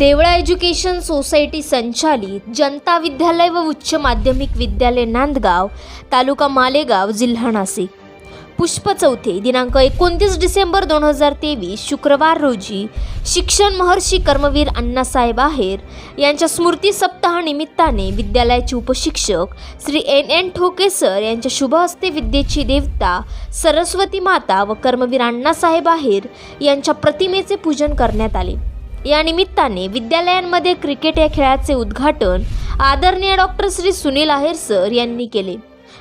Deola education society संचालित जनता विद्यालय व उच्च माध्यमिक विद्यालय नांदगाव तालुका मालेगाव जिल्हा नाशिक. पुष्प चौथे दिनांक एकोणतीस डिसेंबर दोन हजार तेवीस शुक्रवार रोजी शिक्षण महर्षी कर्मवीर अण्णासाहेब आहेर यांच्या स्मृती सप्ताहानिमित्ताने विद्यालयाचे उपशिक्षक Shri N N Thoke sir यांच्या शुभ हस्ते विद्येची देवता सरस्वती माता व कर्मवीर अण्णासाहेब आहेर यांच्या प्रतिमेचे पूजन करण्यात आले. या निमित्ताने विद्यालयांमध्ये क्रिकेट या खेळाचे उद्घाटन आदरणीय डॉक्टर श्री सुनील आहेर सर यांनी केले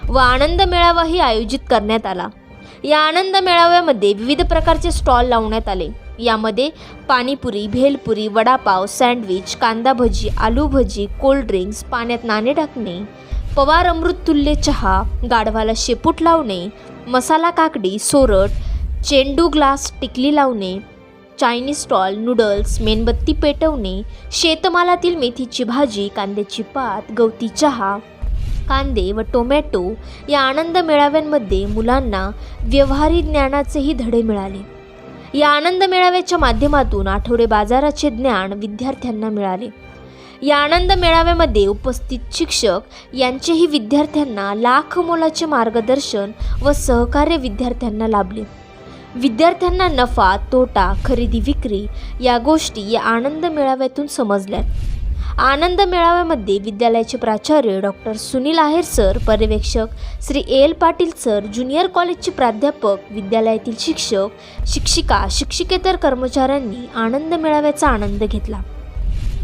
व आनंद मेळावाही आयोजित करण्यात आला. या आनंद मेळाव्यामध्ये विविध प्रकारचे स्टॉल लावण्यात आले. यामध्ये पाणीपुरी भेलपुरी वडापाव सँडविच कांदा भजी आलू भजी कोल्ड ड्रिंक्स पाण्यात नाणे टाकणे पवार अमृततुल्य चहा गाढवाला शेपूट लावणे मसाला काकडी सोरट चेंडू ग्लास टिकली लावणे चायनीज स्टॉल नूडल्स मेणबत्ती पेटवणे शेतमालातील मेथीची भाजी कांद्याची पात गवती चहा कांदे व टोमॅटो या आनंद मेळाव्यांमध्ये मुलांना व्यवहारी ज्ञानाचेही धडे मिळाले. या आनंद मेळाव्याच्या माध्यमातून आठवडे बाजाराचे ज्ञान विद्यार्थ्यांना मिळाले. या आनंद मेळाव्यामध्ये उपस्थित शिक्षक यांचेही विद्यार्थ्यांना लाख मोलाचे मार्गदर्शन व सहकार्य विद्यार्थ्यांना लाभले. विद्यार्थ्यांना नफा तोटा खरेदी विक्री या गोष्टी या आनंद मेळाव्यातून समजल्या. आनंद मेळाव्यामध्ये विद्यालयाचे प्राचार्य डॉक्टर सुनील आहेर सर पर्यवेक्षक Shri A. L. Patil sir junior कॉलेजचे प्राध्यापक विद्यालयातील शिक्षक शिक्षिका शिक्षिकेतर कर्मचाऱ्यांनी आनंद मेळाव्याचा आनंद घेतला.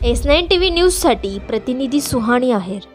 एस नाईन टी व्ही न्यूजसाठी प्रतिनिधी सुहाणी आहेर.